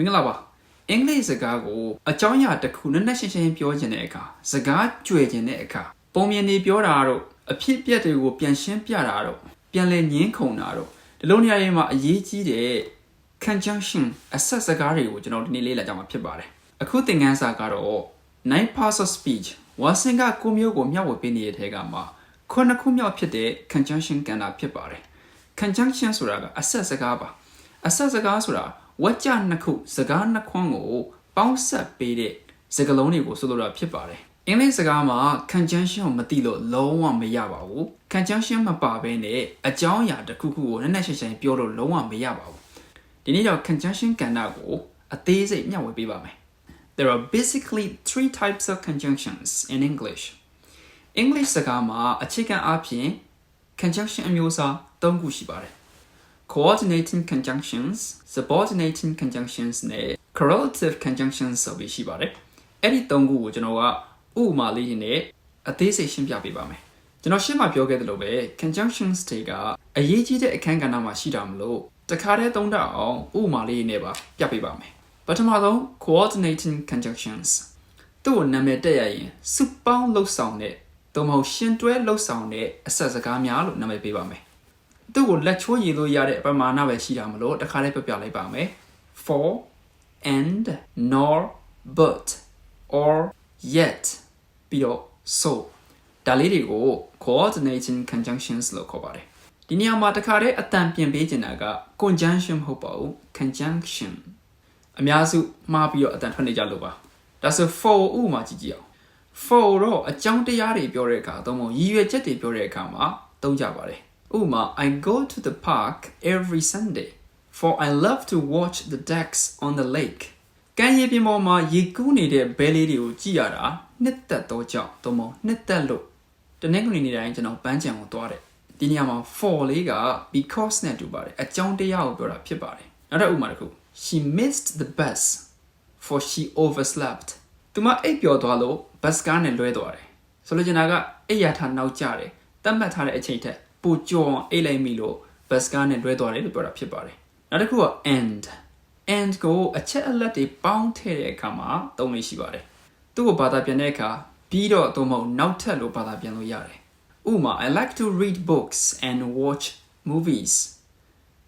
မင်္ဂလာပါအင်္ဂလိပ်စကားကိုအကြောင်းအရာတစ်ခုနဲ့နဲ့ရှင်းရှင်းပြောချင်တဲ့အခါစကားကြွယ်ချင်တဲ့အခါပုံမြင်နေပြောတာတော့အဖြစ်အပျက်တွေကိုပြန်ရှင်းပြတာတော့ပြန်လည်ညင်းခုန်တာတော့ဒီလိုနေရာတွေမှာအရေးကြီးတဲ့ conjunction အဆက်စကားတွေကိုကျွန်တော်ဒီနေ့လေ့လာကြမှာဖြစ်ပါတယ်အခုသင်ခန်းစာကတော့ nine parts of speech ဝါစင်ကကိုမျိုးကိုမျှဝေပေးနေတဲ့ထဲကမှာခုနှစ်ခုမြောက်ဖြစ်တဲ့ conjunction ကဏ္ဍဖြစ်ပါတယ် conjunction ဆိုတာကအဆက်စကားပါအဆက်စကားဆိုတာ ဝက်ကြနှစ်ခုစကားနှစ်ခွန်းကိုပေါင်းဆက်ပေးတဲ့စကားလုံးတွေကိုဆိုလိုတာဖြစ်ပါတယ်အင်္ဂလိပ်စကားမှာ conjunction ကိုမသိလို့လုံးဝမရပါဘူး conjunction မပါဘဲနဲ့အကြောင်းအရာတစ်ခုခုကိုနက်နက်ရှိရှိပြောလို့လုံးဝမရပါဘူးဒီနေ့တော့ conjunction ကဏ္ဍကိုအသေးစိတ်မျှဝေပေးပါမယ် There are basically three types of conjunctions in English. English စကားမှာအခြေခံအားဖြင့် conjunction အမျိုးအစား၃ခုရှိပါတယ် coordinating conjunctions subordinating conjunctions နဲ့ correlative conjunctions ဆိုပြီးရှိပါတယ်အဲ့ဒီ၃ခုကိုကျွန်တော်ကဥပမာလေးတွေနဲ့အသေးစိတ်ရှင်းပြပေးပါမယ်ကျွန်တော်ရှင်းမှပြောခဲ့သလိုပဲ conjunctions တွေကအရေးကြီးတဲ့အခန်းကဏ္ဍမှာရှိတာမလို့တခါတည်းသုံးတတ်အောင်ဥပမာလေးတွေနဲ့ပါပြပေးပါမယ်ပထမဆုံး coordinating conjunctions သူ့ကိုနာမည်တက်ရရင်စုပေါင်းလှုပ်ဆောင်တဲ့သို့မဟုတ်ရှင်တွဲလှုပ်ဆောင်တဲ့အဆက်စကားများလို့နာမည်ပေးပါမယ် သူ့ကိုလက်ချိုးရည်လို့ရတဲ့ပမာဏပဲရှိတာမလို့တခါလေးပြပြလိုက်ပါမယ် for and nor but or yet ပြီးတော့ so ဒါလေးတွေကို coordinating conjunctions လို့ခေါ်ပါတယ်ဒီနေရာမှာတခါတည်းအတန်ပြင်ပေးချင်တာက conjunction မဟုတ်ပါဘူး conjunction အများစုမှားပြီးတော့အတန်ထွက်နေကြလို့ပါဒါဆို for ဥပမာကြည့်ကြည့်အောင် for တော့အကြောင်းတရားတွေပြောတဲ့အခါသုံးဖို့ရည်ရွယ်ချက်တွေပြောတဲ့အခါမှာသုံးကြပါတယ် ဥပမာ I go to the park every Sunday for I love to watch the ducks on the lake ကမ်းခြေပြင်ပေါ်မှာရေကူးနေတဲ့ဘဲလေးတွေကိုကြည့်ရတာနှစ်သက်တော့ကြောင့်သုံးဖို့နှစ်သက်လို့တနင်္ဂနွေနေ့တိုင်းကျွန်တော်ပန်းချံကိုသွားတယ်ဒီနေရာမှာ for လေးက because နဲ့တူပါတယ်အကြောင်းတရားကိုပြောတာဖြစ်ပါတယ်နောက်တစ်ဥပမာတစ်ခု she missed the bus for she overslept သူမအိပ်ပျော်သွားလို့ဘတ်စကားနဲ့လွဲသွားတယ်ဆိုလိုချင်တာကအိပ်ရထားနောက်ကျတယ်တတ်မှတ်ထားတဲ့အချိန်ထက် ပိုကြော်အိပ်လိုက်မိလို့ဘတ်စကားနဲ့လွဲသွားတယ်လို့ပြောတာဖြစ်ပါတယ်နောက်တစ်ခုက and and ကိုအချက်အလက်တွေပေါင်းထည့်တဲ့အခါမှာသုံးလို့ရှိပါတယ်သူ့ကိုဘာသာပြန်တဲ့အခါပြီးတော့သို့မဟုတ်နောက်ထပ်လို့ဘာသာပြန်လို့ရတယ်ဥပမာ I like to read books and watch movies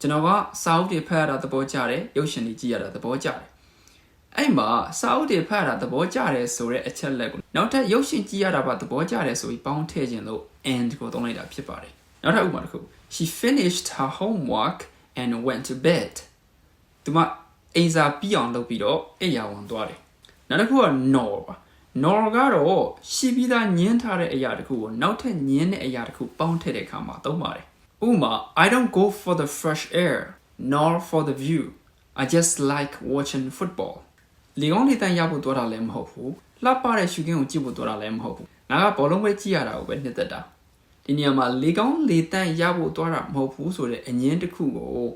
ကျွန်တော်ကစာအုပ်တွေဖတ်ရတာသဘောကျတယ်ရုပ်ရှင်တွေကြည့်ရတာသဘောကျတယ်အဲ့မှာစာအုပ်တွေဖတ်ရတာသဘောကျတယ်ဆိုတဲ့အချက်လက်ကိုနောက်ထပ်ရုပ်ရှင်ကြည့်ရတာပါသဘောကျတယ်ဆိုပြီးပေါင်းထည့်ခြင်းလို့ and ကိုသုံးလိုက်တာဖြစ်ပါတယ် နောက်ထပ်ဥပမာတစ်ခု she finished her homework and went to bed သူမအိမ်စာပြီးအောင်လုပ်ပြီးတော့အိပ်ယာဝင်သွားတယ်နောက်တစ်ခုက nor ပါ nor ကတော့ရှိပြီးသားညင်းထားတဲ့အရာတစ်ခုကိုနောက်ထပ်ညင်းတဲ့အရာတစ်ခုပေါင်းထည့်တဲ့အခါမှာသုံးပါတယ်ဥပမာ I don't go for the fresh air nor for the view I just like watching football လေကောင်းလေတန်းရဖို့သွားတာလည်းမဟုတ်ဘူးလှပတဲ့ရှုခင်းကိုကြည့်ဖို့သွားတာလည်းမဟုတ်ဘူးငါကဘောလုံးပဲကြည့်ရတာကိုပဲနှစ်သက်တာ ဒီနေရာမှာလေကောင်းလေတန်းရဖို့သွားတာမဟုတ်ဘူးဆိုတဲ့အငင်းတစ်ခုကို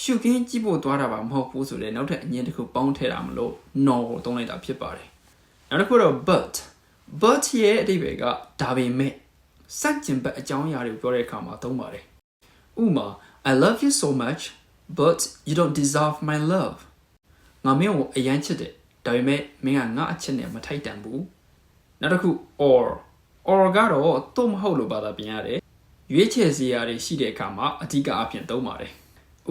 ရှုခင်းကြည့်ဖို့သွားတာပါမဟုတ်ဘူးဆိုတဲ့နောက်ထပ်အငင်းတစ်ခုပေါင်းထည့်တာမလို့ no ကိုသုံးလိုက်တာဖြစ်ပါတယ်နောက်တစ်ခုတော့ but but ရဲ့အဓိပ္ပာယ်ကဒါပေမဲ့စัจကျင်ဘက်အကြောင်းအရာတွေကိုပြောတဲ့အခါမှာသုံးပါတယ်ဥပမာ I love you so much but you don't deserve my love ငါမင်းကိုအယမ်းချစ်တယ်ဒါပေမဲ့မင်းကငါအချစ်နဲ့မထိုက်တန်ဘူးနောက်တစ်ခု or or ကတော့တော့မဟုတ်လို့ဘာသာပြန်ရတယ်ရွေးချယ်စရာတွေရှိတဲ့အခါမှာအဓိကအဖြစ်သုံးပါတယ်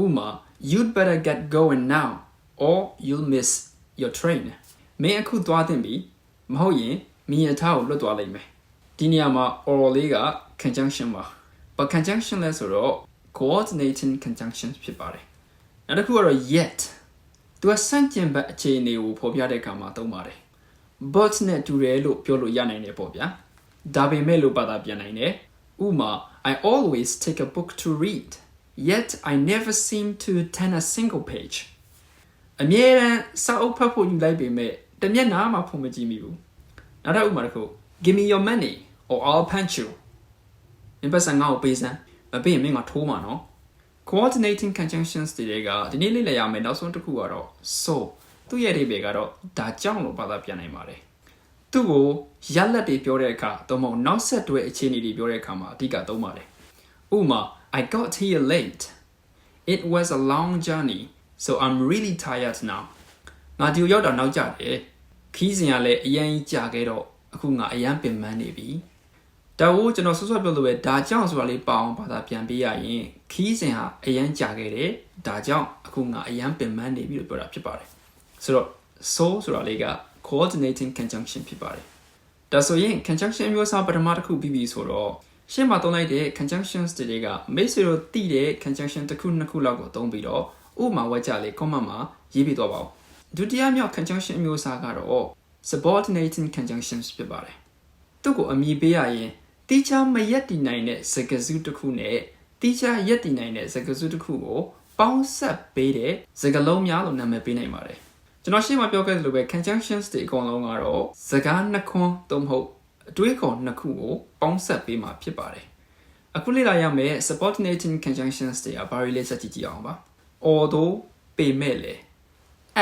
ဥပမာ you'd better get going now or you'll miss your train မင်းအခုသွားတင်ပြီမဟုတ်ရင်မင်းရထားကိုလွတ်သွားလိမ့်မယ်ဒီနေရာမှာ or လေးက conjunction ပါဘာ conjunction လဲဆိုတော့ coordinating conjunction ဖြစ်ပါတယ်နောက်တစ်ခုကတော့ yet သူကစန့်ကျင်ဘက်အခြေအနေကိုဖော်ပြတဲ့အခါမှာသုံးပါတယ် but နဲ့တူတယ်လို့ပြောလို့ရနိုင်တယ်ပေါ့ဗျာ ဒါပေမဲ့လို့ဘာသာပြန်နိုင်တယ်ဥမာ I always take a book to read yet I never seem to turn a single page အမြဲတမ်းစာအုပ်ဖတ်ဖို့ယူလိုက်ပေမဲ့တမျက်နှာမှဖုံမကြည့်မိဘူးနောက်တစ်ဥပမာတစ်ခု Give me your money or I'll punch you မင်းပတ်စံငါ့ကိုပေးစမ်းမပေးရင်မင်းကထိုးမှာနော် coordinating conjunctions တွေကဒီနေ့လေ့လာရမယ်နောက်ဆုံးတစ်ခုကတော့ so သူ့ရဲ့အဓိပ္ပာယ်ကတော့ဒါကြောင့်လို့ဘာသာပြန်နိုင်ပါတယ် သူ့ကိုရက်လက်တွေပြောတဲ့အခါသို့မဟုတ်နောက်ဆက်တွဲအခြေအနေတွေပြောတဲ့အခါမှာအဓိကသုံးပါတယ်ဥပမာ I got here late it was a long journey so I'm really tired now ငါဒီကိုရောက်တာနောက်ကျတယ်ခီးစဉ်ကလည်းအရင်ကြီးကြာခဲ့တော့အခုငါအရန်ပင်ပန်းနေပြီဒါကိုကျွန်တော်ဆွဆွပြောလို့ပဲဒါကြောင့်ဆိုတာလေးပေါအောင်ဘာသာပြန်ပေးရရင်ခီးစဉ်ဟာအရန်ကြာခဲ့တယ်ဒါကြောင့်အခုငါအရန်ပင်ပန်းနေပြီလို့ပြောတာဖြစ်ပါတယ်ဆိုတော့ so ဆိုတာလေးက coordinating conjunction ဖြစ်ပါတယ်ဒါဆိုရင် conjunction မျိုးစားပထမတစ်ခုပြီးပြီဆိုတော့ရှေ့မှာသုံးလိုက်တဲ့ conjunctions တွေကမိတ်ဆွေတို့တည်တဲ့ conjunction တစ်ခုနှစ်ခုလောက်ကိုသုံးပြီးတော့ဥပမာဝါကြလေး comment မှာရေးပြသွားပါဦးဒုတိယမြောက် conjunction မျိုးစားကတော့ subordinating conjunctions ဖြစ်ပါတယ်သူ့ကိုအမည်ပေးရရင်တိကျမရက်တည်နိုင်တဲ့စကားစုတစ်ခုနဲ့တိကျရက်တည်နိုင်တဲ့စကားစုတစ်ခုကိုပေါင်းဆက်ပေးတဲ့စကားလုံးများလို့နာမည်ပေးနိုင်ပါတယ် ကျွန်တော်ရှေ့မှာပြောခဲ့သလိုပဲ conjunctions တွေအကုန်လုံးကတော့စကားနှစ်ခွန်းသို့မဟုတ်အတွေးခေါ်နှစ်ခုကိုပေါင်းဆက်ပေးမှာဖြစ်ပါတယ်အခုလေ့လာရမယ့် subordinating conjunctions တွေကဘာတွေလဲစကြည့်ကြည့်အောင်ပါ although ပေမဲ့လေ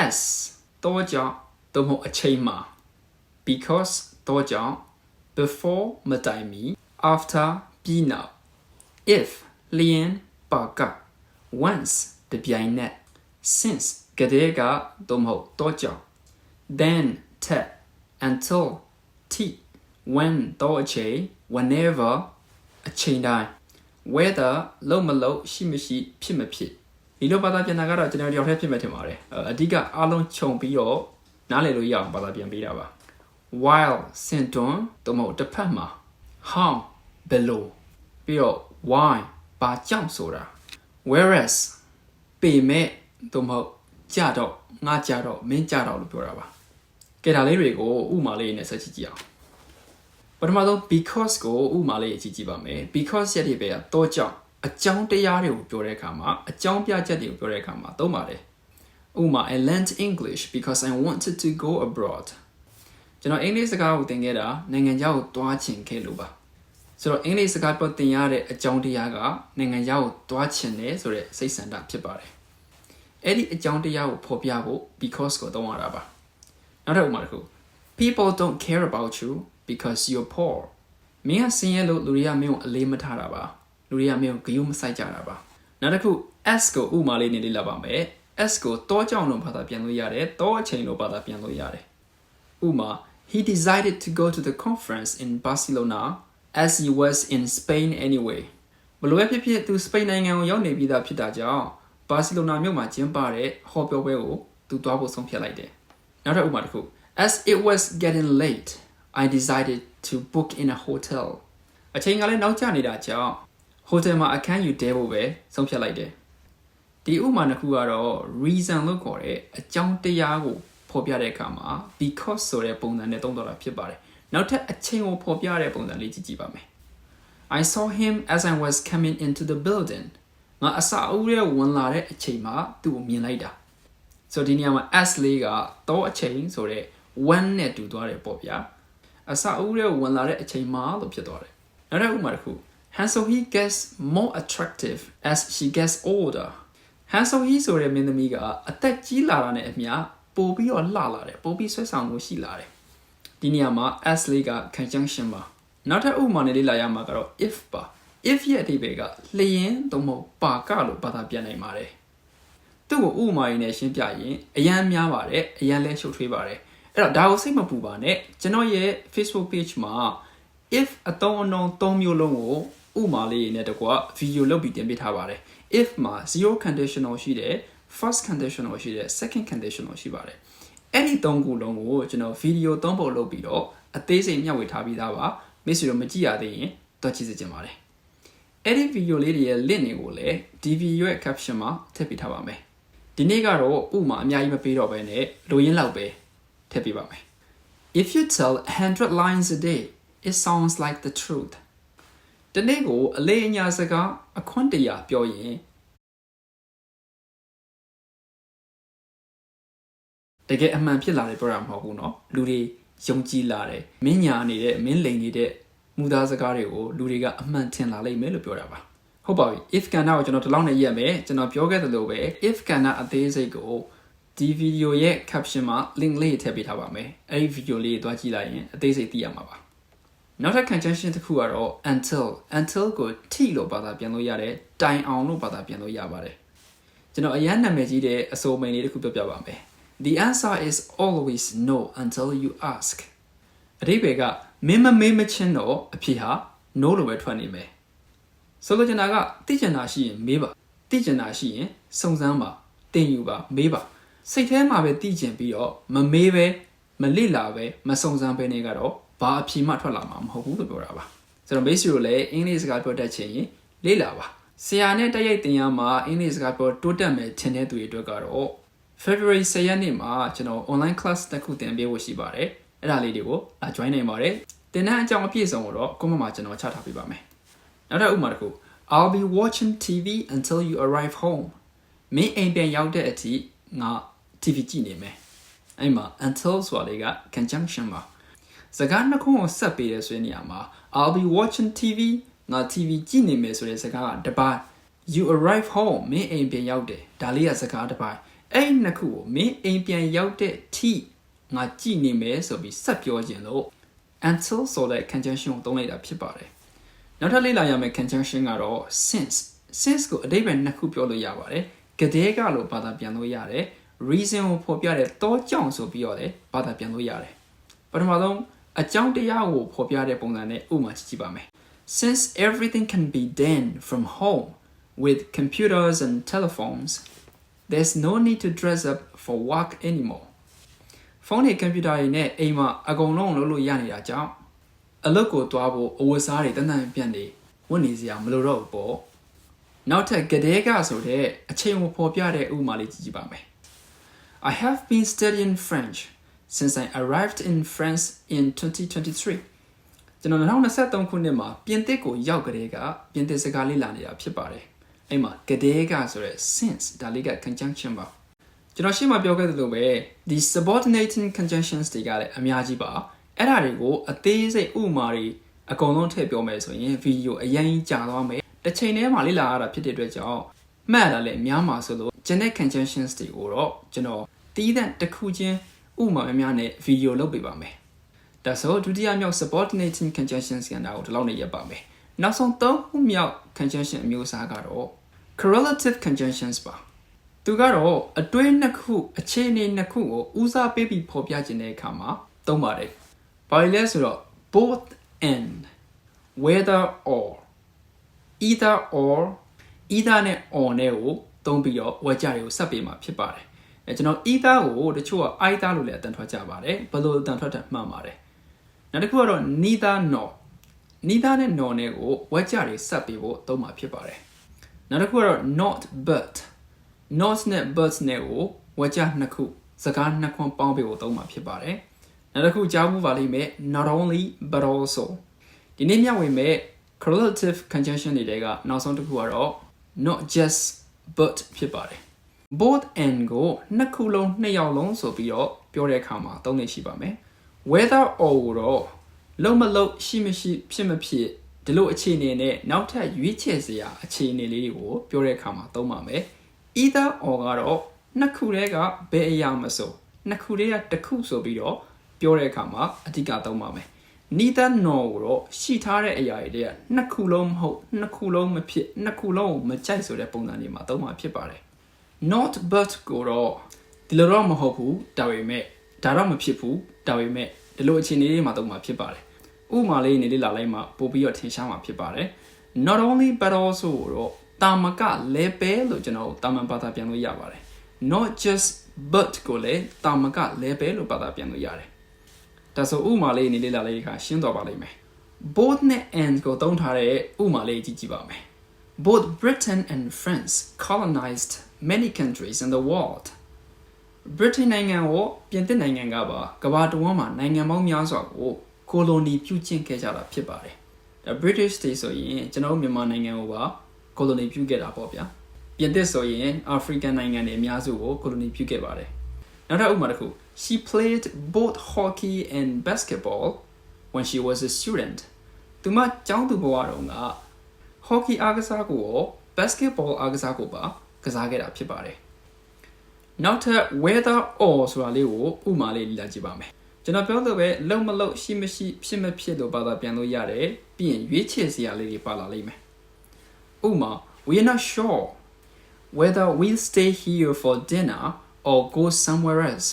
as တော့ကြောင့်သို့မဟုတ်အချိန်မှာ because တော့ကြောင့် before မတိုင်မီ after ပြီးနောက် if လျင်ပါက once တပြိုင်နက် since ကတဲ့ကသို့မဟုတ်တော့ကြောင့် then ထက် until t when တော့အချိန် whenever အချိန်တိုင်း whether လုံးမလုံးရှိမရှိဖြစ်မဖြစ်ဒီလိုဘာသာပြန်တာကတော့ကျွန်တော်တယောက်တည်းဖြစ်မဲ့ထင်ပါတယ်အအဓိကအားလုံးခြုံပြီးတော့နားလည်လို့ရအောင်ဘာသာပြန်ပေးတာပါ while စင်တွန်သို့မဟုတ်တစ်ဖက်မှာ how ဘယ်လိုပြီးတော့ why ဘာကြောင့်ဆိုတာ whereas ပေမဲ့သို့မဟုတ် ကြတော့ငါကြတော့မင်းကြတော့လို့ပြောတာပါကဲဒါလေးတွေကိုဥမာလေးနဲ့ဆက်ကြည့်ကြည့်အောင်ပထမဆုံး because ကိုဥမာလေးကြည့်ကြည့်ပါမယ် because ရက်တွေပဲတော့ကြောင့်အကြောင်းတရားတွေကိုပြောတဲ့အခါမှာအကြောင်းပြချက်တွေကိုပြောတဲ့အခါမှာသုံးပါတယ်ဥမာ I learned English because I wanted to go abroad ကျွန်တော်အင်္ဂလိပ်စကားကိုသင်ခဲ့တာနိုင်ငံခြားကိုတွားချင်ခဲ့လို့ပါဆိုတော့အင်္ဂလိပ်စကားပြောသင်ရတဲ့အကြောင်းတရားကနိုင်ငံခြားကိုတွားချင်တယ်ဆိုတဲ့စိတ်ဆန္ဒဖြစ်ပါတယ် အဲ့ဒီအကြောင်းတရားကိုဖော်ပြဖို့ because ကိုသုံးရတာပါနောက်တစ်ဥပမာတစ်ခု people don't care about you because you're poor မင်းကဆင်းရဲလို့လူတွေကမင်းကိုအလေးမထားတာပါလူတွေကမင်းကိုဂရုမစိုက်ကြတာပါနောက်တစ်ခု s ကိုဥပမာလေးနဲ့လေ့လာပါမယ် s ကိုတောကြောင့်လို့ဘာသာပြန်လို့ရတယ်တောအချိန်လို့ဘာသာပြန်လို့ရတယ်ဥပမာ he decided to go to the conference in Barcelona as he was in Spain anyway ဘလို့ပဲဖြစ်ဖြစ်သူစပိန်နိုင်ငံကိုရောက်နေပြီးသားဖြစ်တာကြောင့် ဘာစီလိုနာမြို့မှာကျင်းပတဲ့ဟောပြောပွဲကိုသူသွားဖို့ဆုံးဖြတ်လိုက်တယ်နောက်တစ်ဥပမာတစ်ခု as it was getting late I decided to book in a hotel အချိန်ကလည်းနောက်ကျနေတာကြောင့်ဟိုတယ်မှာအခန်းယူတဲဖို့ပဲဆုံးဖြတ်လိုက်တယ်ဒီဥပမာတစ်ခုကတော့ reason လို့ခေါ်တဲ့အကြောင်းတရားကိုဖော်ပြတဲ့အခါမှာ because ဆိုတဲ့ပုံစံနဲ့သုံးတော့တာဖြစ်ပါတယ်နောက်ထပ်အချိန်ကိုဖော်ပြတဲ့ပုံစံလေးကြည့်ကြည့်ပါမယ် I saw him as I was coming into the building ငါအစအဦးရဲ့ဝင်လာတဲ့အချိန်မှာသူ့ကိုမြင်လိုက်တာဆိုတော့ဒီနေရာမှာ as လေးကတော့အချိန်ဆိုတဲ့ when နဲ့တူသွားတယ်ပေါ့ဗျာအစအဦးရဲ့ဝင်လာတဲ့အချိန်မှာလို့ဖြစ်သွားတယ်နောက်တစ်ဥပမာတစ်ခု Hansel he gets more attractive as she gets older Hansel he ဆိုတဲ့မင်းသမီးကအသက်ကြီးလာတာနဲ့အမျှပိုပြီးတော့လှလာတယ်ပိုပြီးဆွဲဆောင်မှုရှိလာတယ်ဒီနေရာမှာ as လေးက conjunction ပါနောက်ထပ်ဥပမာနဲ့လေ့လာရမှာကတော့ if ပါ if ရဲ့အဓိပ္ပာယ်ကလျင်သို့မဟုတ်ပါကလို့ဘာသာပြန်နိုင်ပါတယ်သူ့ကိုဥပမာရင်းနဲ့ရှင်းပြရင်အရန်များပါတယ်အရန်လဲရှုပ်ထွေးပါတယ်အဲ့တော့ဒါကိုစိတ်မပူပါနဲ့ကျွန်တော်ရဲ့ Facebook page မှာ if အသုံးအနှုန်း၃မျိုးလုံးကိုဥမာလေးနဲ့တကွာ video လုပ်ပြီးတင်ပြထားပါတယ် if မှာ zero conditional ရှိတယ် first conditional ရှိတယ် second conditional ရှိပါတယ်အဲ့ဒီ၃ခုလုံးကိုကျွန်တော် video ၃ပုံလုပ်ပြီးတော့အသေးစိတ်မျှဝေထားပြီးသားပါမိတ်ဆွေတို့မကြည့်ရသေးရင်တော့ကြည့်စေချင်ပါတယ် အဲ့ဒီ video လေးတွေရဲ့ link တွေကိုလည်းဒီ video ရဲ့ caption မှာထည့်ပေးထားပါမယ်ဒီနေ့ကတော့ဥမာအများကြီးမပေးတော့ဘဲနဲ့လိုရင်းလောက်ပဲထည့်ပေးပါမယ် If you tell 100 lines a day it sounds like the truth တနေ့ကိုအလေးအညာစကားအခွင့်တရာပြောရင်တကယ်အမှန်ဖြစ်လာတယ်ပြောတာမဟုတ်ဘူးเนาะလူတွေယုံကြည်လာတယ်မင်းညာနေတဲ့မင်းလိန်နေတဲ့ မူသားစကားတွေကိုလူတွေကအမှန်ထင်လာလိမ့်မယ်လို့ပြောတာပါဟုတ်ပါပြီ if ကဏ္ဍကိုကျွန်တော်ဒီလောက်နဲ့ရက်မယ်ကျွန်တော်ပြောခဲ့သလိုပဲ if ကဏ္ဍအသေးစိတ်ကိုဒီ video ရဲ့ caption မှာ link လေးထည့်ပေးထားပါမယ်အဲ့ဒီ video လေးကိုတွားကြည့်လိုက်ရင်အသေးစိတ်သိရမှာပါနောက်ထပ် conjunction တစ်ခုကတော့ until until ကို t လို့ဘာသာပြန်လို့ရတယ်တိုင်အောင်လို့ဘာသာပြန်လို့ရပါတယ်ကျွန်တော်အရန်နာမည်ကြီးတဲ့အစိုးမိန်လေးတစ်ခုပြောပြပါမယ် The answer is always no until you ask အဓိပ္ပာယ်က မင်းမမေးမချင်းတော့အဖြေဟာ no လို့ပဲထွက်နေမယ်ဆိုလိုချင်တာကသိချင်တာရှိရင်မေးပါသိချင်တာရှိရင်စုံစမ်းပါတင်ယူပါမေးပါစိတ်ထဲမှာပဲသိချင်ပြီးတော့မမေးပဲမလိလာပဲမစုံစမ်းပဲနေကတော့ဘာအဖြေမှထွက်လာမှာမဟုတ်ဘူးလို့ပြောတာပါဆိုတော့ base ကိုလည်းအင်္ဂလိပ်စကားပြောတတ်ချင်ရင်လေ့လာပါဆရာနဲ့တိုက်ရိုက်သင်ရမှာအင်္ဂလိပ်စကားပြောတိုးတက်မယ်ထင်တဲ့သူတွေအတွက်ကတော့ February 10ရက်နေ့မှာကျွန်တော် online class တစ်ခုသင်ပေးဖို့ရှိပါတယ် အဲ့ဒါလေးတွေကိုလာ join နိုင်ပါတယ်သင်တဲ့အကြောင်းအပြည့်အစုံကိုတော့ comment မှာကျွန်တော်ချထားပေးပါမယ်နောက်တစ်ဥပမာတစ်ခု I'll be watching TV until you arrive home မင်းအိမ်ပြန်ရောက်တဲ့အထိငါ TV ကြည့်နေမယ်အဲ့မှာ until ဆိုတာလေးက conjunction ပါစကားနှစ်ခုကိုဆက်ပေးရဆိုတဲ့နေရာမှာ I'll be watching TV ငါ TV ကြည့်နေမယ်ဆိုတဲ့စကားကတစ်ပိုင်း you arrive home မင်းအိမ်ပြန်ရောက်တယ်ဒါလေးကစကားတစ်ပိုင်းအဲ့ဒီနှစ်ခုကိုမင်းအိမ်ပြန်ရောက်တဲ့ t ငါကြည့်နေမယ်ဆိုပြီးဆက်ပြောခြင်းလို့ until ဆိုတဲ့ conjunction ကိုသုံးလိုက်တာဖြစ်ပါတယ်နောက်ထပ်လေ့လာရမယ့် conjunction ကတော့ since since ကိုအဓိပ္ပာယ်နှစ်ခုပြောလို့ရပါတယ်ကတဲ့ကလို့ဘာသာပြန်လို့ရတယ် reason ကိုဖော်ပြတဲ့တောကြောင့်ဆိုပြီးတော့လည်းဘာသာပြန်လို့ရတယ်ပထမဆုံးအကြောင်းတရားကိုဖော်ပြတဲ့ပုံစံနဲ့ဥပမာကြည့်ကြည့်ပါမယ် since everything can be done from home with computers and telephones there's no need to dress up for work anymore ဖုန်းနဲ့ကွန်ပျူတာတွေနဲ့အိမ်မှာအကုန်လုံးလုပ်လို့ရနေတာကြောင့်အလုပ်ကိုတွားဖို့အဝတ်စားတွေတန်းတန်းပြန့်နေဝတ်နေစရာမလိုတော့ဘူးပေါ့နောက်ထပ်ကတဲ့ကဆိုတဲ့အချိန်ကိုဖော်ပြတဲ့ဥပမာလေးကြည့်ကြည့်ပါမယ် I have been studying French since I arrived in France in 2023ကျွန်တော်2023ခုနှစ်မှာပြင်သစ်ကိုရောက်ကြတဲ့ကပြင်သစ်စကားလေးလာနေတာဖြစ်ပါတယ်အဲ့မှာကတဲ့ကဆိုတဲ့ since ဒါလေးက conjunction ပါ ကျွန်တော်ရှင်းမပြောခဲ့သလိုပဲဒီ subordinating conjunctions တွေကလည်းအများကြီးပါအဲ့ဒါတွေကိုအသေးစိတ်ဥမာတွေအကုန်လုံးထည့်ပြောမယ်ဆိုရင်ဗီဒီယိုအရင်ကြီးကြာသွားမယ်တစ်ချိန်တည်းမှာလေ့လာရတာဖြစ်တဲ့အတွက်ကြောင့်မှတ်ရတာလည်းများမှာဆိုလို့ genetic conjunctions တွေကိုတော့ကျွန်တော်တီးတဲ့တစ်ခုချင်းဥမာများများနဲ့ဗီဒီယိုလုပ်ပေးပါမယ်ဒါဆိုဒုတိယမြောက် subordinating conjunctions ကဏ္ဍကိုဒီလောက်နဲ့ရပ်ပါမယ်နောက်ဆုံးသုံးခုမြောက် conjunction အမျိုးအစားကတော့ correlative conjunctions ပါ သူကတော့အတွင်းနှစ်ခုအခြေအနေနှစ်ခုကိုဦးစားပေးပြီးဖော်ပြခြင်းတဲ့အခါမှာသုံးပါတယ်။ဘာလဲဆိုတော့ both and whether or either or either နဲ့ or နဲ့ကိုသုံးပြီးတော့ဝါကြတွေကိုဆက်ပေးမှာဖြစ်ပါတယ်။အဲကျွန်တော် either ကိုတချို့က either လို့လည်းအတန်ထွက်ကြပါတယ်။ဘယ်လိုအတန်ထွက်တယ်မှန်ပါတယ်။နောက်တစ်ခုကတော့ neither nor neither နဲ့ nor နဲ့ကိုဝါကြတွေဆက်ပေးဖို့သုံးမှာဖြစ်ပါတယ်။နောက်တစ်ခုကတော့ not but not နဲ့ but နဲ့ကိုဝါကြနှစ်ခုစကားနှစ်ခွန်းပေါင်းပေးဖို့သုံးမှာဖြစ်ပါတယ်။နောက်တစ်ခုကြားမှုပါလိမ့်မယ် not only but also ဒီနေ့မျှဝေမဲ့ correlative conjunction တွေကနောက်ဆုံးတစ်ခုကတော့ not just but ဖြစ်ပါတယ် both and ကိုနှစ်ခုလုံးနှစ်ယောက်လုံးဆိုပြီးတော့ပြောတဲ့အခါမှာသုံးနေရှိပါမယ် whether or ကိုတော့လုံးမလုံးရှိမရှိဖြစ်မဖြစ်ဒီလိုအခြေအနေနဲ့နောက်ထပ်ရွေးချယ်စရာအခြေအနေလေးတွေကိုပြောတဲ့အခါမှာသုံးပါမယ် either or ကတော့နှစ်ခုတည်းကဘယ်အရာမဆိုနှစ်ခုတည်းကတစ်ခုဆိုပြီးတော့ပြောတဲ့အခါမှာအဓိကသုံးပါမယ် neither nor ကိုတော့ရှိထားတဲ့အရာတွေတည်းကနှစ်ခုလုံးမဟုတ်နှစ်ခုလုံးမဖြစ်နှစ်ခုလုံးကိုမကြိုက်ဆိုတဲ့ပုံစံတွေမှာသုံးမှာဖြစ်ပါတယ် not but ကိုတော့ဒီလိုတော့မဟုတ်ဘူးဒါပေမဲ့ဒါတော့မဖြစ်ဘူးဒါပေမဲ့ဒီလိုအခြေအနေတွေမှာသုံးမှာဖြစ်ပါတယ်ဥပမာလေးနေလေးလာလိုက်မှပို့ပြီးတော့ထင်ရှားမှာဖြစ်ပါတယ် not only but also ကိုတော့ တာမကလဲပဲလို့ကျွန်တော်တာမန်ဘာသာပြန်လို့ရပါတယ် not just but ကိုလည်းတာမကလဲပဲလို့ဘာသာပြန်လို့ရတယ်ဒါဆိုဥပမာလေးနေလေးလာလေးခါရှင်းသွားပါလိမ့်မယ် both နဲ့ and ကိုသုံးထားတဲ့ဥပမာလေးကြည့်ကြည့်ပါမယ် both Britain and France colonized many countries in the world Britain နိုင်ငံကိုပြင်သစ်နိုင်ငံကပါကမ္ဘာတဝန်းမှာနိုင်ငံပေါင်းများစွာကိုကိုလိုနီပြုကျင့်ခဲ့ကြတာဖြစ်ပါတယ်ဒါ British တွေဆိုရင်ကျွန်တော်တို့မြန်မာနိုင်ငံကိုပါ ကိုလိုနီပြုခဲ့တာပေါ့ဗျာပြင်သစ်ဆိုရင် African နိုင်ငံတွေအများစုကိုကိုလိုနီပြုခဲ့ပါတယ်နောက်ထပ်ဥပမာတစ်ခု she played both hockey and basketball when she was a student သူမကျောင်းသူဘဝတုန်းက hockey အားကစားကိုရော basketball အားကစားကိုပါကစားခဲ့တာဖြစ်ပါတယ်နောက်ထပ် whether or ဆိုတာလေးကိုဥမာလေးလေ့လာကြည့်ပါမယ်ကျွန်တော်ပြောလို့ပဲလုံမလုံရှိမရှိဖြစ်မဖြစ်လို့ဘာသာပြန်လို့ရတယ်ပြီးရင်ရွေးချယ်စရာလေးတွေပါလာလိမ့်မယ် ဥမာ we are not sure whether we'll stay here for dinner or go somewhere else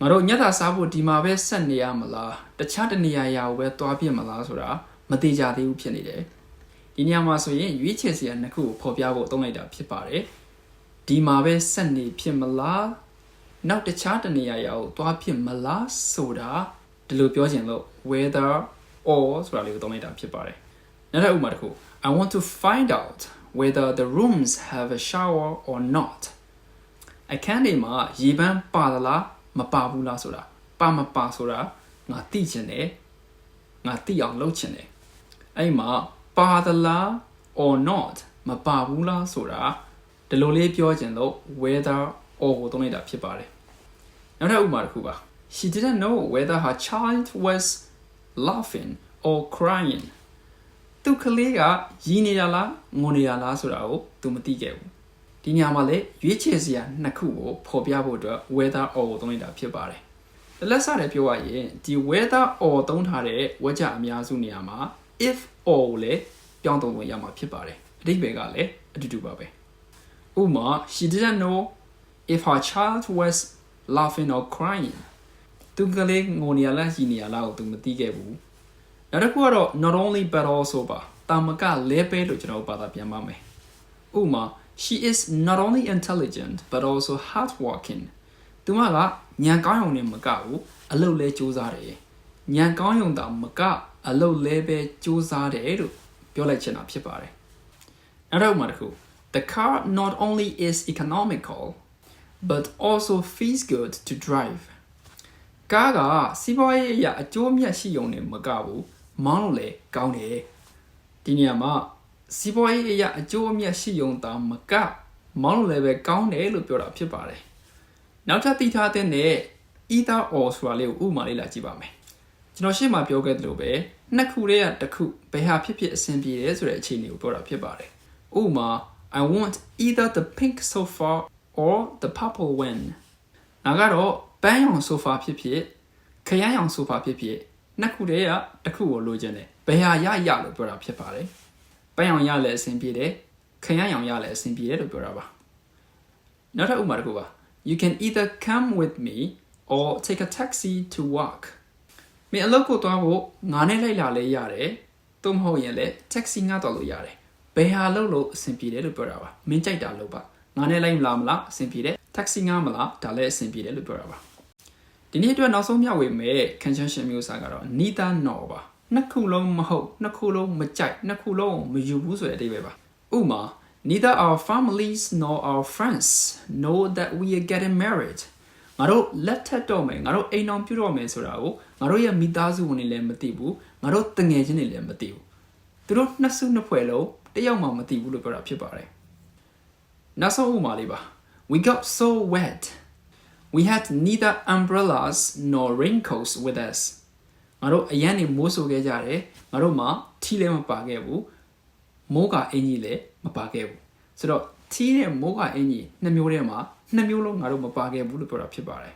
ငါတို့ညတာစားဖို့ဒီမှာပဲဆက်နေရမလားတခြားတနေရာရာကိုပဲသွားပြစ်မလားဆိုတာမသေးကြသေးဘူးဖြစ်နေတယ်ဒီနေရာမှာဆိုရင်ရွေးချယ်စရာနှစ်ခုကိုဖော်ပြဖို့သုံးလိုက်တာဖြစ်ပါတယ်ဒီမှာပဲဆက်နေဖြစ်မလားနောက်တခြားတနေရာရာကိုသွားဖြစ်မလားဆိုတာဒီလိုပြောချင်လို့ whether or ဆိုတာလေးကိုသုံးလိုက်တာဖြစ်ပါတယ်နောက်တစ်ဥပမာတစ်ခု I want to find out whether the rooms have a shower or not အခန်းတွေမှာရေပန်းပါသလားမပါဘူးလားဆိုတာပါမပါဆိုတာငါသိချင်တယ်ငါသိအောင်လုပ်ချင်တယ်အဲ့မှာပါသလား or not မပါဘူးလားဆိုတာဒီလိုလေးပြောချင်လို့ whether or ကိုသုံးလိုက်တာဖြစ်ပါတယ်နောက်တစ်ဥပမာတစ်ခုပါ she didn't know whether her child was laughing or crying သူကလေးကရည်နေတာလားငိုနေတာလားဆိုတာကိုသူမသိခဲ့ဘူးဒီညမှာလေရွေးချယ်စရာနှစ်ခုကိုဖော်ပြဖို့အတွက် weather or ကိုသုံးလိုက်တာဖြစ်ပါတယ်။လက်စတယ်ပြောရရင်ဒီ weather or သုံးထားတဲ့ဝကြအများစုနေရာမှာ if or ကိုလည်းပြောင်းသုံးလို့ရမှာဖြစ်ပါတယ်။အဓိပ္ပာယ်ကလည်းအတူတူပါပဲ။ဥပမာ she didn't know if her child was laughing or crying သူကလေးငိုနေရလားရည်နေရလားကိုသူမသိခဲ့ဘူး။ နောက်တစ်ခုကတော့ not only but also ပါတာမကလဲပဲလို့ကျွန်တော်ဘာသာပြန်ပါမယ်။ဥပမာ she is not only intelligent but also hardworking သူမကညံကောင်းရုံနဲ့မကဘူးအလုပ်လဲစူးစမ်းတယ်ညံကောင်းရုံတောင်မကအလုပ်လဲပဲစူးစမ်းတယ်လို့ပြောလိုက်ချင်တာဖြစ်ပါတယ်နောက်တော့မှတစ်ခု the car not only is economical but also feels good to drive ကားကစီးပွားရေးအရာအကျိုးမြတ်ရှိုံနဲ့မကဘူး မောင်းလို့လည်းကောင်းတယ်ဒီနေရာမှာစီးပွားရေးအရာအကျိုးအမြတ်ရှိုံတောင်မကမောင်းလို့လည်းပဲကောင်းတယ်လို့ပြောတာဖြစ်ပါတယ်နောက်ထပ်သိထားတဲ့နဲ့ either or ဆိုတာလေးကိုဥပမာလေးလာကြည့်ပါမယ်ကျွန်တော်ရှေ့မှာပြောခဲ့သလိုပဲနှစ်ခုတည်းကတစ်ခုဘယ်ဟာဖြစ်ဖြစ်အဆင်ပြေတယ်ဆိုတဲ့အခြေအနေကိုပြောတာဖြစ်ပါတယ်ဥပမာ I want either the pink sofa or the purple one ငါကတော့ပန်းရောင်ဆိုဖာဖြစ်ဖြစ်ခရမ်းရောင်ဆိုဖာဖြစ်ဖြစ် နှစ်ခုတည်းကတစ်ခုကိုလိုချင်တယ်ဘယ်ဟာရရလို့ပြောတာဖြစ်ပါတယ်ပန်းရောင်ရလည်းအဆင်ပြေတယ်ခရမ်းရောင်ရလည်းအဆင်ပြေတယ်လို့ပြောတာပါနောက်ထပ်ဥပမာတစ်ခုပါ you can either come with me or take a taxi to work မင်းအလုပ်ကိုသွားဖို့ငါနဲ့လိုက်လာလဲရတယ်သို့မဟုတ်ရင်လည်း taxi ငှားတော့လို့ရတယ်ဘယ်ဟာလုပ်လို့အဆင်ပြေတယ်လို့ပြောတာပါမင်းကြိုက်တာလုပ်ပါငါနဲ့လိုက်မလားမလားအဆင်ပြေတယ် taxi ငှားမလားဒါလည်းအဆင်ပြေတယ်လို့ပြောတာပါ ဒီနေ့အတွက်နောက်ဆုံးမျှဝေမဲ့ conjunction မျိုးစားကတော့ neither nor ပါနှစ်ခုလုံးမဟုတ်နှစ်ခုလုံးမကြိုက်နှစ်ခုလုံးမယူဘူးဆိုတဲ့အဓိပ္ပာယ်ပါဥမာ neither our families nor our friends know that we are getting married ငါတို့လက်ထပ်တော့မယ်ငါတို့အိမ်အောင်ပြုတော့မယ်ဆိုတာကိုငါတို့ရဲ့မိသားစုဝင်တွေလည်းမသိဘူးငါတို့တငယ်ချင်းတွေလည်းမသိဘူးသူတို့နှစ်စုနှစ်ဖွဲ့လုံးတယောက်မှမသိဘူးလို့ပြောတာဖြစ်ပါတယ်နောက်ဆုံးဥပမာလေးပါ we got so wet we had neither umbrellas nor raincoats with us ငါတို့အရန်နေမိုးဆိုခဲ့ကြတယ်ငါတို့မှထီးလည်းမပါခဲ့ဘူးမိုးကအင်ကြီးလည်းမပါခဲ့ဘူးဆိုတော့ထီးနဲ့မိုးကအင်ကြီးနှစ်မျိုးထဲမှာနှစ်မျိုးလုံးငါတို့မပါခဲ့ဘူးလို့ပြောတာဖြစ်ပါတယ်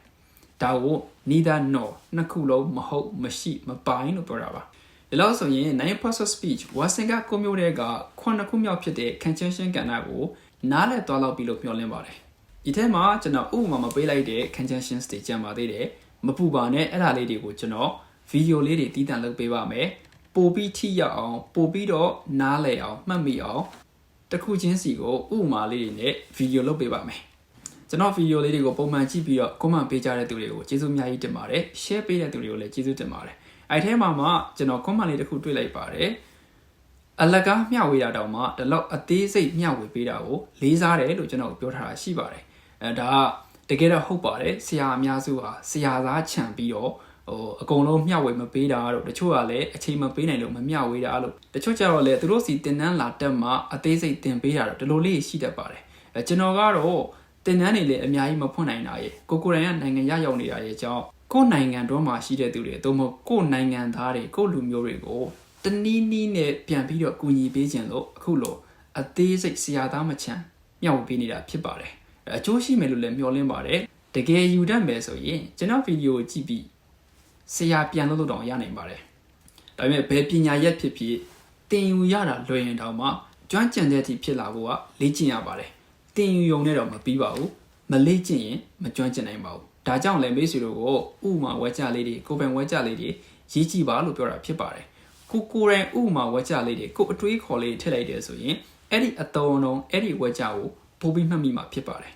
ဒါကို neither nor နှစ်ခုလုံးမဟုတ်မရှိမပိုင်းလို့ပြောတာပါဒီလောက်ဆိုရင်9 parts of speech ဝါစင်ကကိုမျိုးတဲ့ကခုနှစ်ခုမြောက်ဖြစ်တဲ့ conjunction ကဏ္ဍကိုနားလည်သွားလောက်ပြီလို့မျှော်လင့်ပါတယ် ဒီထဲမှာကျွန်တော်ဥပမာမပေးလိုက်တဲ့ conjunctions တွေကြံပါသေးတယ်မပူပါနဲ့အဲ့ဒါလေးတွေကိုကျွန်တော်ဗီဒီယိုလေးတွေတည်တံလုပ်ပေးပါမယ်ပို့ပြီးထိရအောင်ပို့ပြီးတော့နားလည်အောင်မှတ်မိအောင်တစ်ခုချင်းစီကိုဥပမာလေးတွေနဲ့ဗီဒီယိုလုပ်ပေးပါမယ်ကျွန်တော်ဗီဒီယိုလေးတွေကိုပုံမှန်ကြည့်ပြီးတော့ comment ပေးကြတဲ့သူတွေကိုကျေးဇူးအများကြီးတင်ပါတယ် share ပေးတဲ့သူတွေကိုလည်းကျေးဇူးတင်ပါတယ်အဲ့ထဲမှာမှကျွန်တော် comment လေးတစ်ခုတွေ့လိုက်ပါတယ်အလကားမျှဝေတာတောင်မှဒီလောက်အသေးစိတ်မျှဝေပေးတာကိုလေးစားတယ်လို့ကျွန်တော်ပြောထားတာရှိပါတယ် အဲဒါတကယ်တော့ဟုတ်ပါတယ်ဆရာအများစုဟာဆရာသားခြံပြီးတော့ဟိုအကုန်လုံးမျှဝေမပေးတာတို့တချို့ကလည်းအချိန်မပေးနိုင်လို့မမျှဝေတာလို့တချို့ကျတော့လည်းသူတို့စီတင်နန်းလာတက်မှအသေးစိတ်တင်ပေးတာတော့ဒီလိုလေးရှိတတ်ပါတယ်အဲကျွန်တော်ကတော့တင်နန်းတွေလည်းအများကြီးမဖွင့်နိုင်တာရေကိုကိုရိုင်းကနိုင်ငံရရောက်နေတာရဲ့အကြောင်းကိုယ်နိုင်ငံတော်မှာရှိတဲ့သူတွေသို့မဟုတ်ကိုယ်နိုင်ငံသားတွေကိုယ်လူမျိုးတွေကိုတနည်းနည်းနဲ့ပြန်ပြီးတော့ကူညီပေးခြင်းလို့အခုလိုအသေးစိတ်ဆရာသားမချမ်းမျှဝေပေးနေတာဖြစ်ပါတယ် အကျိုးရှိမယ်လို့လည်းမျှော်လင့်ပါတယ်တကယ်ယူတတ်မယ်ဆိုရင်ကျွန်တော်ဗီဒီယိုကိုကြည့်ပြီးဆရာပြန်လို့တော့ရနိုင်ပါတယ်ဒါပေမဲ့ဘယ်ပညာရက်ဖြစ်ဖြစ်တင်ယူရတာလွယ်ရင်တောင်မှကျွမ်းကျင်တဲ့အထိဖြစ်လာဖို့ကလေ့ကျင့်ရပါတယ်တင်ယူရုံနဲ့တော့မပြီးပါဘူးမလေ့ကျင့်ရင်မကျွမ်းကျင်နိုင်ပါဘူးဒါကြောင့်လည်းမိတ်ဆွေတို့ကိုဥမာဝက်ကြလေးတွေကိုယ်ပိုင်ဝက်ကြလေးတွေရေးကြည့်ပါလို့ပြောတာဖြစ်ပါတယ်ကိုကိုယ်တိုင်ဥမာဝက်ကြလေးတွေကိုအတွေးခေါ်လေးထည့်လိုက်တယ်ဆိုရင်အဲ့ဒီအတုံးလုံးအဲ့ဒီဝက်ကြကို ပို့ပြီးမှတ်မိမှာဖြစ်ပါတယ်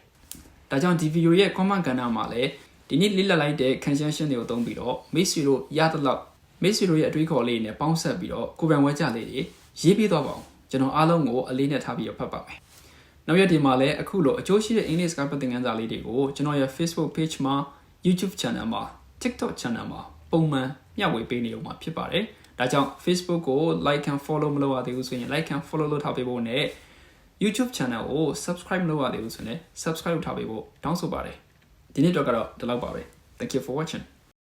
ဒါကြောင့်ဒီဗီဒီယိုရဲ့ comment ကဏ္ဍမှာလည်းဒီနေ့လစ်လက်လိုက်တဲ့ consensus တွေကိုသုံးပြီးတော့မိတ်ဆွေတို့ရတဲ့လောက်မိတ်ဆွေတို့ရဲ့အတွေးခေါ်လေးနဲ့ပေါင်းဆက်ပြီးတော့ကိုယ်ပိုင်ဝက်ကြလေးတွေရေးပြီးတော့ပါအောင်ကျွန်တော်အားလုံးကိုအလေးနဲ့ထားပြီးတော့ဖတ်ပါမယ်နောက်ရက်ဒီမှာလည်းအခုလိုအကျိုးရှိတဲ့အင်္ဂလိပ်စကားပတ်သင်ခန်းစာလေးတွေကိုကျွန်တော်ရဲ့ Facebook page မှာ YouTube channel မှာ TikTok channel မှာပုံမှန်မျှဝေပေးနေလို့မှာဖြစ်ပါတယ်။ဒါကြောင့် Facebook ကို like and follow မလုပ်ရသေးဘူးဆိုရင် like and follow လုပ်ထားပေးဖို့နဲ့ YouTube channel ကို subscribe မလုပ်ရသေးဘူးဆိုရင် subscribe လုပ်ထားပေးဖို့တောင်းဆိုပါတယ်။ဒီနေ့တော့ကတော့ဒီလောက်ပါပဲ။ Thank you for watching.